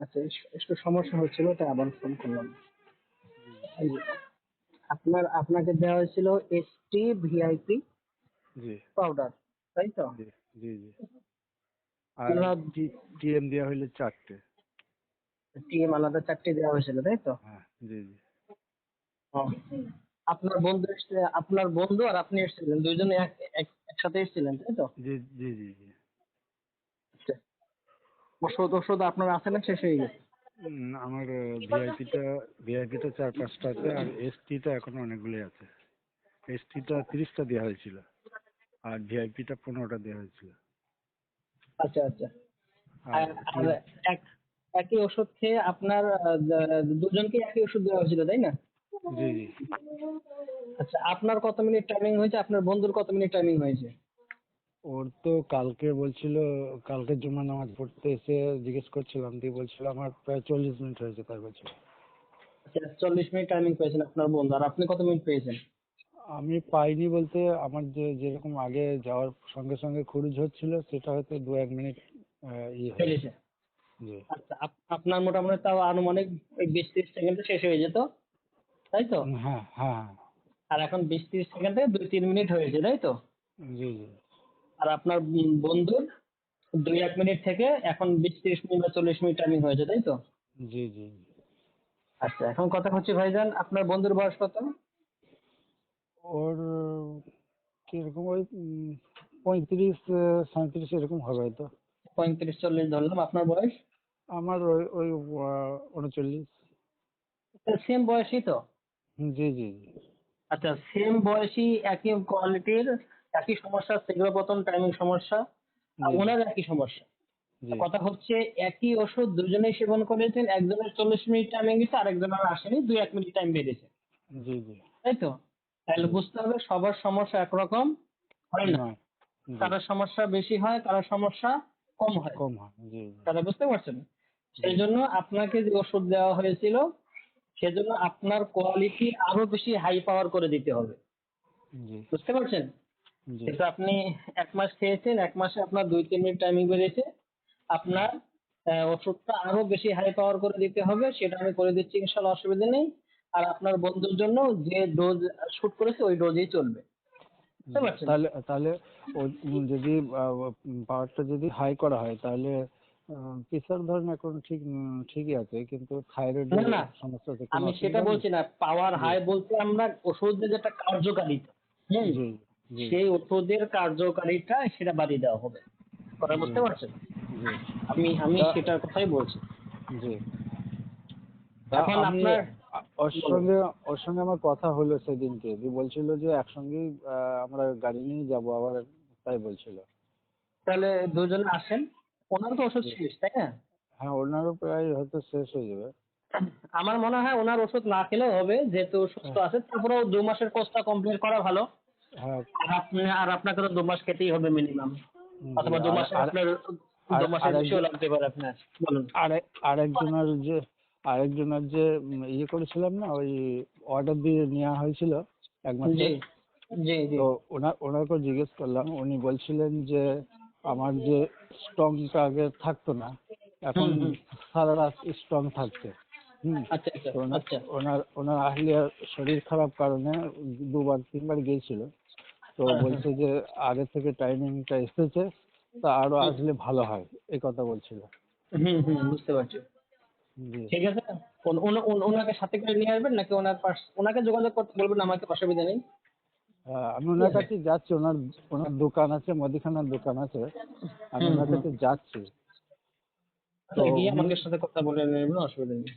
আচ্ছা একটু সমস্যা হচ্ছিল তাই আবার ফোন করলাম। আপনার আপনাকে দেওয়া হয়েছিল এসটি ভিআইপি জি। পাউডার তাই তো? জি জি আর টিএম দেওয়া হইল চারটে। টিএম আলাদা চারটে দেওয়া হয়েছিল তাই তো? হ্যাঁ জি জি। আপনার বন্ধু এসছে আপনার বন্ধু আর আপনি এসেছিলেন দুইজনে এক এক- একসাথে এসেছিলেন তাই তো? জি জি জি জি। ওষুধ ওষুধ আপনার আছে না শেষ হয়ে গেছে? আমার ভিআইপিটা ভিআইপিটা চার পাঁচটা আছে আর এসটিটা এখন অনেকগুলোই আছে। এসটিটা তিরিশটা দেওয়া হয়েছিল আর ভিআইপিটা পনেরোটা দেওয়া হয়েছিল। আচ্ছা আচ্ছা। আর এক একই ওষুধ খেয়ে আপনার দুজনকে একই ওষুধ দেওয়া হয়েছিল তাই না? জি জি। আচ্ছা আপনার কত মিনিট টাইমিং হয়েছে? আপনার বন্ধুর কত মিনিট টাইমিং হয়েছে? ওর তো কালকে বলছিল কালকে জুমা নামাজ পড়তে এসে জিজ্ঞেস করছিলাম দিয়ে বলছিল আমার প্রায় চল্লিশ মিনিট হয়েছে তাই বলছিল আচ্ছা চল্লিশ মিনিট টাইমিং পেয়েছেন আপনার বন্ধু আর আপনি কত মিনিট পেয়েছেন? আমি পাইনি বলতে আমার যে যেরকম আগে যাওয়ার সঙ্গে সঙ্গে খরচ হচ্ছিল সেটা হয়তো দু এক মিনিট ইয়ে আচ্ছা আপনার মোটামুটি তাও আনুমানিক বিশ তিরিশ সেকেন্ডে শেষ হয়ে যেত তাই তো? হ্যাঁ হ্যাঁ। হ্যাঁ আর এখন বিশ তিরিশ সেকেন্ডে দুই তিন মিনিট হয়েছে তাই তো? জি জি। আর আপনার বন্ধুর দুই এক মিনিট থেকে এখন বিশ তিরিশ মিনিট বা চল্লিশ মিনিট টাইমিং হয়েছে তাই তো? জি জি আচ্ছা এখন কথা হচ্ছে ভাইজান আপনার বন্ধুর বয়স কত? ওর কীরকম ওই পঁয়ত্রিশ আহ, সাঁইত্রিশ এরকম হবে হয়তো। পঁয়ত্রিশ চল্লিশ ধরলাম আপনার বয়স? আমার ওই ওই উনচল্লিশ। সেম বয়সই তো? জি জি জি। আচ্ছা সেম বয়সী একই কোয়ালিটির একই সমস্যা বোতল টাইমিং সমস্যা ওনার একই সমস্যা। কথা হচ্ছে একই ওষুধ দুজনেই সেবন করেছেন একজনের চল্লিশ মিনিট টাইমিং গেছে আর একজনের আসেনি দুই এক মিনিট টাইম বেড়েছে জি জি। তাই তো? তাহলে বুঝতে হবে সবার সমস্যা একরকম হয় না? কারোর সমস্যা বেশি হয় কারোর সমস্যা কম হয়। কম হয় জি জি। বুঝতে পারছেন? সেই জন্য আপনাকে যে ওষুধ দেওয়া হয়েছিল সেজন্য আপনার কোয়ালিটি আরও বেশি হাই পাওয়ার করে দিতে হবে। বুঝতে পারছেন? কিন্তু আপনি এক মাস খেয়েছেন এক মাসে আপনার দুই তিন মিনিট টাইমিং বেড়েছে। আপনার ওষুধটা আরও বেশি হাই পাওয়ার করে দিতে হবে সেটা আমি করে দিচ্ছি ইনশাল্লাহ অসুবিধা নেই। আর আপনার বন্ধুর জন্য যে ডোজ শুট করেছে ওই ডোজেই চলবে। বুঝতে পারছেন? তাহলে তাহলে যদি পাওয়ারটা যদি হাই করা হয় তাহলে প্রেসার ধরেন এখন ঠিক ঠিকই আছে কিন্তু থাইরয়েড। সমস্যা আমি সেটা বলছি না পাওয়ার হাই বলতে আমরা ওষুধের যেটা কার্যকারিতা। সেই ওষুধের কার্যকারিতা সেটা বাড়িয়ে দেওয়া হবে। কথা বুঝতে পারছেন? আমি আমি সেটার কথাই বলছি। জি। এখন আপনার- ওর সঙ্গে ওর সঙ্গে আমার কথা হলো সেদিনকে। যে বলছিল যে একসঙ্গেই আমরা গাড়ি নিয়ে যাব আবার তাই বলছিল। তাহলে দুজনে আসেন। ওনার তো ওষুধ শেষ তাই না? হ্যাঁ ওনারও প্রায় হয়তো শেষ হয়ে যাবে। আমার মনে হয় ওনার ওষুধ না খেলেও হবে যেহেতু সুস্থ আছে তারপরেও দু মাসের কোর্সটা কমপ্লিট করা ভালো। হ্যাঁ আর আপনাকে তো দু মাস খেতেই হবে মিনিমাম অথবা দু মাসে আপনার দু মাসের বেশিও লাগতে পারে আপনার। বলুন। আরেকজনের যে আরেকজনের যে ইয়ে করেছিলাম না ওই অর্ডার দিয়ে নেওয়া হয়েছিল এক মাসে। জি জি তো ওনার ওনাকে জিজ্ঞেস করলাম উনি বলছিলেন যে আমার যে স্ট্রংটা আগে থাকতো না এখন। সারা রাত স্ট্রং থাকছে। আচ্ছা আচ্ছা ওনার আচ্ছা। ওনার আহলিয়ার শরীর খারাপ কারণে দুবার তিনবার গিয়েছিল। তো হ্যাঁ, বলছে যে আগে থেকে টাইমিংটা এসেছে তা আরও আসলে ভালো হয় এই কথা বলছিল। হুম হুম বুঝতে পারছি। ঠিক আছে? ওন- ওন- ওন- ওনাকে সাথে করে নিয়ে আসবেন নাকি ওনার পাশ ওনাকে যোগাযোগ করতে বলবেন আমাকে অসুবিধা নেই হ্যাঁ, আমি ওনার কাছে যাচ্ছি ওনার ওনার দোকান আছে মুদিখানার দোকান আছে। আমি ওনার কাছে যাচ্ছি। তো গিয়ে আমাদের সাথে কথা বলে নেবেন অসুবিধা নেই।